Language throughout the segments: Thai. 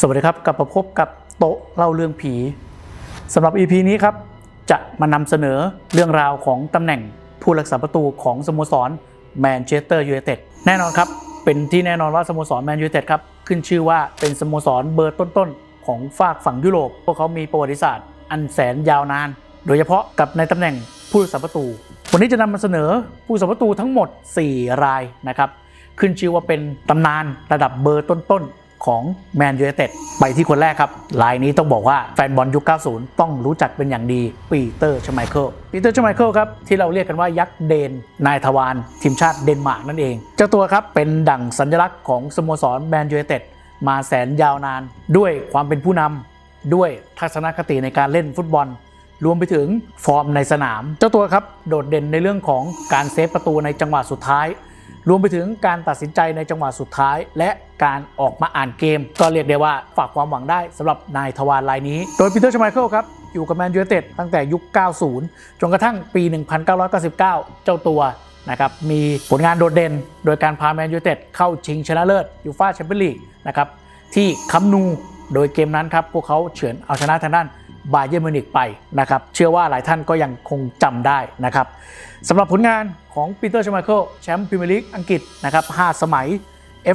สวัสดีครับ กลับมาพบกับโต๊ะเล่าเรื่องผีสำหรับ EP นี้ครับ จะมานำเสนอเรื่องราวของตำแหน่งผู้รักษาประตูของสโมสรแมนเชสเตอร์ยูไนเต็ดแน่นอนครับ เป็นที่แน่นอนว่าสโมสรแมนยูไนเต็ดครับ ขึ้นชื่อว่าเป็นสโมสรเบอร์ต้นๆ ของฝากฝั่งยุโรป พวกเขามีประวัติศาสตร์ อันแสนยาวนาน โดยเฉพาะกับในตำแหน่งผู้รักษาประตู วันนี้จะนำมาเสนอผู้รักษาประตูทั้งหมด 4 รายนะครับขึ้นชื่อว่าเป็นตำนานระดับเบอร์ต้นๆ ของแมนยูไนเต็ดไปที่คนแรกครับรายนี้ต้องบอกว่าแฟนบอลยุค 90 ต้องรู้จักเป็นอย่างดีปีเตอร์ชไมเคิลปีเตอร์ชไมเคิลครับที่เราเรียกกันว่ายักษ์เดน นายทวารทีมชาติเดนมาร์กนั่นเอง เจ้าตัวครับเป็นดั่งสัญลักษณ์ของสโมสรแมนยูไนเต็ดมาแสนยาวนาน ด้วยความเป็นผู้นำด้วยทัศนคติในการเล่นฟุตบอลรวมไปถึงฟอร์มในสนาม เจ้าตัวครับโดดเด่นในเรื่องของการเซฟประตูในจังหวะสุดท้าย รวมไปถึงการตัดสินใจในจังหวะสุดท้าย และการออกมาอ่านเกม ก็เรียกได้ว่าฝากความหวังได้สำหรับนายทวารรายนี้ โดยปีเตอร์ชไมเคิลครับ อยู่กับแมนยูเต็ดตั้งแต่ยุค 90 จนกระทั่งปี 1999 เจ้าตัวนะครับมีผลงานโดดเด่น โดยการพาแมนยูเต็ดเข้าชิงชนะเลิศยูฟ่าแชมเปี้ยนลีกนะครับที่คัมนูโดยเกมนั้นครับพวกเขาเฉือนเอาชนะทางด้าน บาเยอร์มิวนิกไปนะครับ เชื่อว่าหลายท่านก็ยังคงจำได้นะครับสำหรับผลงานของปีเตอร์ชมาเคิลแชมป์พรีเมียร์ลีกอังกฤษนะครับ5สมัย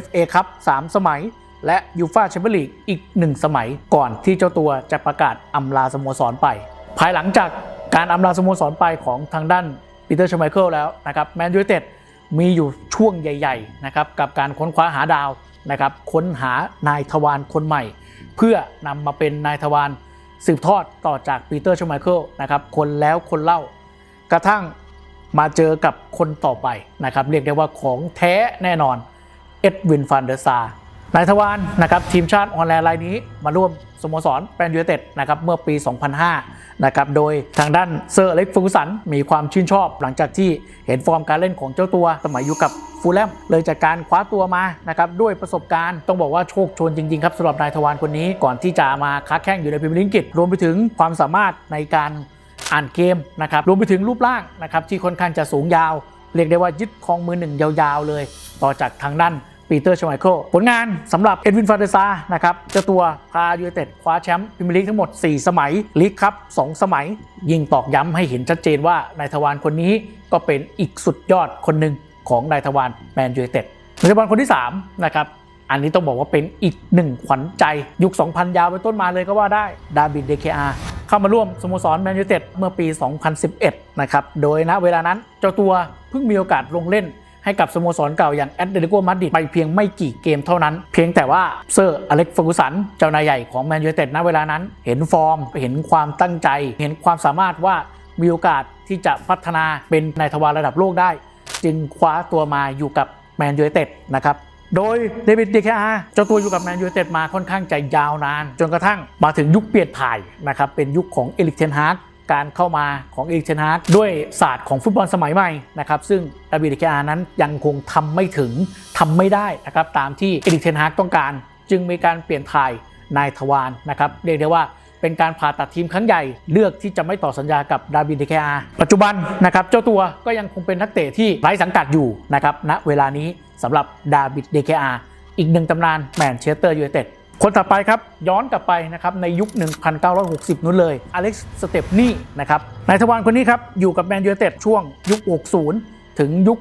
FA ครับ3สมัย และยูฟาแชมเปี้ยนลีกอีก 1 สมัยก่อนที่เจ้าตัวจะประกาศอำลาสโมสรไป ภายหลังจากการอำลาสโมสรไปของทางด้านปีเตอร์ชมาเคิลแล้วนะครับแมนยูไนเต็ดมีอยู่ช่วงใหญ่ๆนะครับกับการค้นคว้าหาดาวนะครับค้นหานายทวารคนใหม่ เพื่อนำมาเป็นนายทวาร สืบทอดต่อจากปีเตอร์ชไมเคิลนะครับคนแล้วคนเล่ากระทั่งมาเจอกับคนต่อไปนะครับเรียกได้ว่าของแท้แน่นอนเอ็ดวินฟันเดอร์ซา นายทวารนะครับทีมชาติออนไลน์รายนี้มาร่วมสโมสรแปนยูเต็ดนะครับเมื่อปี 2005 นะครับโดยทางด้านเซอร์เล็กฟูสันมีความชื่นชอบหลังจากที่เห็นฟอร์มการเล่นของเจ้าตัวสมัยอยู่กับฟูลแลมเลยจากการคว้าตัวมานะครับด้วยประสบการณ์ต้องบอกว่าโชคชนจริงๆครับสำหรับนายทวารคนนี้ก่อนที่จะมาค้าแข่งอยู่ในพรีเมียร์ลีกอังกฤษรวมไปถึงความสามารถในการอ่านเกมนะครับรวมไปถึงรูปร่างนะครับที่ค่อนข้างจะสูงยาว เรียกได้ว่ายึดครองมือหนึ่งยาวๆเลย ต่อจากทางด้าน ปีเตอร์ชไมเคิลผลงานสำหรับเอ็ดวินฟาเดซานะครับเจ้าตัวพายูไนเต็ดคว้าแชมป์พรีเมียร์ลีกทั้งหมด 4 สมัยลีกครับ2สมัย ยิ่งตอกย้ำให้เห็นชัดเจนว่านายทวารคนนี้ก็เป็นอีกสุดยอดคนหนึ่งของนายทวารแมนยูไนเต็ดนายทวารคนที่3นะครับอันนี้ต้องบอกว่าเป็นอีกหนึ่งขวัญใจยุค 2000 ยาวไปต้นมาเลยก็ว่าได้ดาบิดเดเคอาเข้ามาร่วมสโมสรแมนยูเต็ดเมื่อปี 2011 นะครับ โดยณเวลานั้นเจ้าตัวเพิ่งมีโอกาสลงเล่น ให้กับสโมสรเก่าอย่างแอตเลติโกมาดริดไปเพียงไม่กี่เกมเท่านั้น เพียงแต่ว่าเซอร์อเล็กซ์เฟอร์กูสันเจ้านายใหญ่ของแมนยูไนเต็ดณเวลานั้น เห็นฟอร์ม เห็นความตั้งใจ เห็นความสามารถว่ามีโอกาสที่จะพัฒนาเป็นนายทวารระดับโลกได้ จึงคว้าตัวมาอยู่กับแมนยูไนเต็ดนะครับโดยเดวิดเดคอาเจ้าตัวอยู่กับแมนยูไนเต็ดมาค่อนข้างจะยาวนาน จนกระทั่งมาถึงยุคเปลี่ยนถ่ายนะครับเป็นยุคของเอลิกเทนฮาก การเข้ามาของเอริกเทนฮาด้วยศาสตร์ของฟุตบอลสมัยใหม่นะครับซึ่งดาวิดเดคานั้นยังคงทำไม่ถึงทำไม่ได้นะครับตามที่เอริกเทนฮากต้องการ จึงมีการเปลี่ยนถ่ายนายทวารนะครับเรียกได้ว่าเป็นการผ่าตัดทีมครั้งใหญ่เลือกที่จะไม่ต่อสัญญากับดาวิดเดคอาปัจจุบันนะครับเจ้าตัวก็ยังคงเป็นนักเตะที่ไร้สังกัดอยู่นะครับณเวลานี้สำหรับดาวิดเดคอาอีกหนึ่งตำนานแมนเชสเตอร์ยูไนเต็ด คนต่อไปครับย้อนกลับไปนะครับในยุค 1960 นู้นเลยอเล็กซ์สเตปนี่นะครับนายทวารคนนี้ครับอยู่กับแมนยูเต็ดช่วงยุค 60 ถึงยุค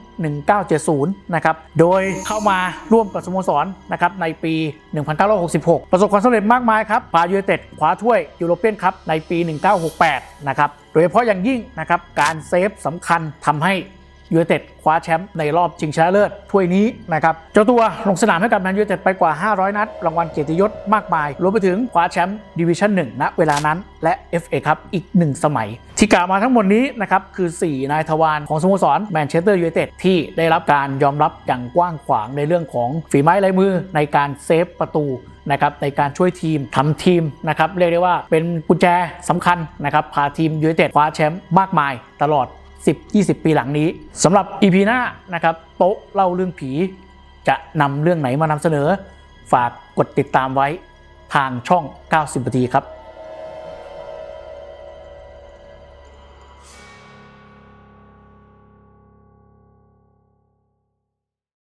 1970 นะครับโดยเข้ามาร่วมกับสโมสรนะครับในปี 1966 ประสบความสำเร็จมากมายครับพายูเต็ดคว้าถ้วยยูโรเปียนคัพในปี 1968 นะครับโดยเฉพาะอย่างยิ่งนะครับการเซฟสำคัญทำให้ ยูไนเต็ดคว้าแชมป์ในรอบชิงชนะเลิศถ้วยนี้นะครับ เจ้าตัวลงสนามให้กับแมนยูไนเต็ดไปกว่า 500 นัด รางวัลเกียรติยศมากมาย รวมไปถึงคว้าแชมป์ดิวิชั่น1ณเวลานั้น และ FA ครับอีก 1 สมัย ที่กล่าวมาทั้งหมดนี้นะครับคือ 4 นายทวารของสโมสรแมนเชสเตอร์ยูไนเต็ดที่ได้รับการยอมรับอย่างกว้างขวางในเรื่องของฝีไม้ลายมือในการเซฟประตูนะครับในการช่วยทีมทำทีมนะครับเรียกได้ว่าเป็นกุญแจสำคัญนะครับพาทีมยูไนเต็ดคว้าแชมป์มากมายตลอด 10-20 ปีหลังนี้สำหรับ EP หน้านะครับโต๊ะเล่าเรื่องผีจะนำเรื่องไหนมานำเสนอ ฝากกดติดตามไว้ทางช่อง 90นาทีครับ